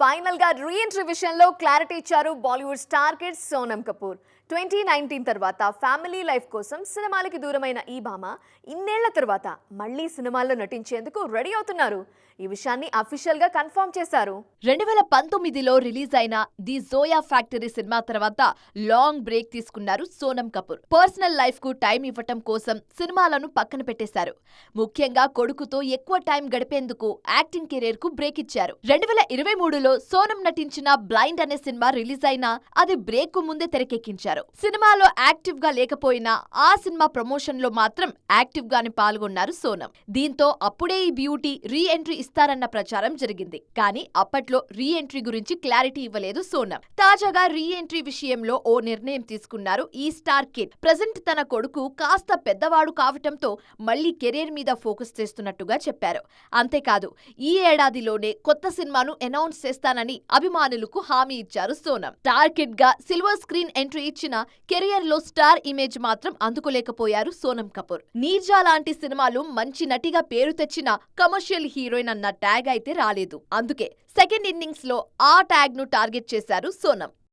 ఫైనల్గా రీఎంట్రీ విషయంలో క్లారిటీ ఇచ్చారు Bollywood star kid Sonam Kapoor. Twenty nineteen తర్వాత ఫ్యామిలీ లైఫ్ కోసం సినిమాలకి దూరమైన ఈ భామ ఇన్నేళ్ళ తర్వాత మళ్ళీ సినిమాల్లో నటించేందుకు రెడీ అవుతున్నారు. ఈ విషయాన్ని అఫీషియల్గా కన్ఫర్మ్ చేశారు. రెండు వేల పంతొమ్మిదిలో రిలీజ్ అయిన ది జోయా ఫ్యాక్టరీ సినిమా తర్వాత లాంగ్ బ్రేక్ తీసుకున్నారు సోనం కపూర్. పర్సనల్ లైఫ్కు టైం ఇవ్వటం కోసం సినిమాలను పక్కన పెట్టేశారు. ముఖ్యంగా కొడుకుతో ఎక్కువ టైం గడిపేందుకు యాక్టింగ్ కెరీర్కు బ్రేక్ ఇచ్చారు. రెండు వేల ఇరవై మూడులో సోనం నటించిన బ్లైండ్ అనే సినిమా రిలీజ్ అయినా అది బ్రేక్కు ముందే తెరకెక్కించారు. సినిమాలో యాక్టివ్గా లేకపోయినా ఆ సినిమా ప్రమోషన్లో మాత్రం యాక్టివ్ గానే పాల్గొన్నారు సోనం. దీంతో అప్పుడే ఈ బ్యూటీ రీ ఎంట్రీ ఇస్తారన్న ప్రచారం జరిగింది. కానీ అప్పట్లో రీ ఎంట్రీ గురించి క్లారిటీ ఇవ్వలేదు సోనం. తాజాగా రీ ఎంట్రీ విషయంలో ఓ నిర్ణయం తీసుకున్నారు ఈ స్టార్ కిడ్. ప్రజెంట్ తన కొడుకు కాస్త పెద్దవాడు కావటంతో మళ్ళీ కెరీర్ మీద ఫోకస్ చేస్తున్నట్టుగా చెప్పారు. అంతేకాదు ఈ ఏడాదిలోనే కొత్త సినిమాను అనౌన్స్ చేస్తానని అభిమానులకు హామీ ఇచ్చారు సోనం. టార్గెట్గా సిల్వర్ స్క్రీన్ ఎంట్రీ ఇచ్చిన కెరియర్లో స్టార్ ఇమేజ్ మాత్రం అందుకోలేకపోయారు సోనం కపూర్. నీర్జా లాంటి సినిమాలు మంచి నటిగా పేరు తెచ్చిన కమర్షియల్ హీరోయిన్ అన్న ట్యాగ్ అయితే రాలేదు. అందుకే సెకండ్ ఇన్నింగ్స్లో ఆ ట్యాగ్ను టార్గెట్ చేశారు సోనం.